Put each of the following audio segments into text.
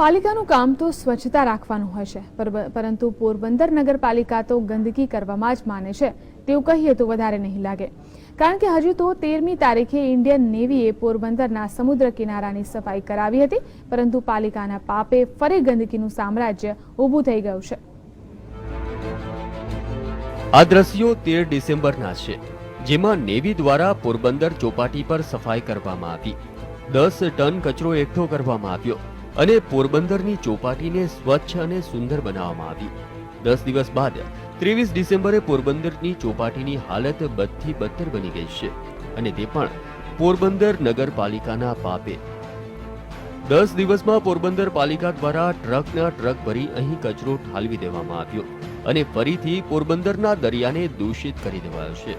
પાલિકાનું કામ તો સ્વચ્છતા રાખવાનું હોય છે પરંતુ પોરબંદર નગરપાલિકા તો ગંદકી કરવામાં જ માને છે, તેવું કહીએ તો વધારે નહીં લાગે. કારણ કે હજુ તો તેરમી તારીખે ઇન્ડિયન નેવીએ પોરબંદરના સમુદ્ર કિનારાની સફાઈ કરાવી હતી, પરંતુ પાલિકાના પાપે ફરી ગંદકીનું સામ્રાજ્ય ઊભું થઈ ગયું છે. આ દ્રશ્યો તેર ડિસેમ્બરના છે, જેમાં નેવી દ્વારા પોરબંદર ચોપાટી પર સફાઈ કરવામાં આવી. દસ ટન કચરો એકઠો કરવામાં આવ્યો. અને પોરબંદરની ચોપાટીને સ્વચ્છ અને સુંદર બનાવવામાં આવી. દસ દિવસ બાદ ત્રેવીસ ડિસેમ્બરે પોરબંદરની ચોપાટીની હાલત બદથી બદતર બની ગઈ છે અને તે પણ પોરબંદર નગરપાલિકાના પાપે. દસ દિવસમાં પોરબંદર પાલિકા દ્વારા ટ્રકના ટ્રક ભરી અહીં કચરો ઠાલવી દેવામાં આવ્યો અને ફરીથી પોરબંદરના દરિયાને દૂષિત કરી દેવાયો છે.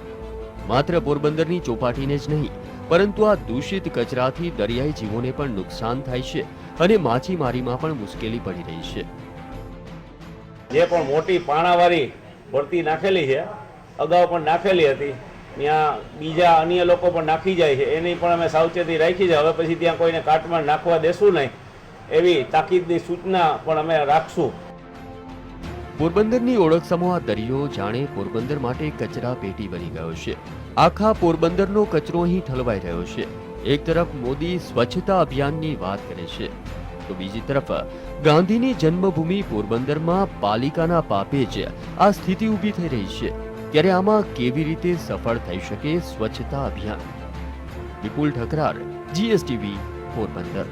માત્ર પોરબંદરની ચોપાટીને જ નહીં પરંતુ આ દૂષિત કચરાથી દરિયાઈ જીવોને પણ નુકસાન થાય છે અને માછીમારીમાં પણ મુશ્કેલી પડી રહી છે. જે પણ મોટી પાણાવાળી ભરતી નાખેલી છે, અગાઉ પણ નાખેલી હતી, ત્યાં બીજા અન્ય લોકો પણ નાખી જાય છે, એની પણ અમે સાવચેતી રાખી છે, હવે પછી ત્યાં કોઈને કાટમાં નાખવા દેશું નહીં, એવી તાકીદની સૂચના પણ અમે રાખશું. પોરબંદરની ઓળખ સમૂહ દરિયો જાણે પોરબંદર માટે કચરા પેટી બની ગયો છે. આખા પોરબંદરનો કચરો અહીં ઠલવાઈ રહ્યો છે. એક તરફ મોદી સ્વચ્છતા અભિયાનની વાત કરે છે. તો બીજી તરફ, ગાંધીની જન્મભૂમિ પોરબંદરમાં પાલિકાના પાપે જ આ સ્થિતિ ઊભી થઈ રહી છે. ત્યારે આમાં કેવી રીતે સફળ થઈ શકે સ્વચ્છતા અભિયાન? વિપુલ ઠકરાર, જીએસટીવી, પોરબંદર.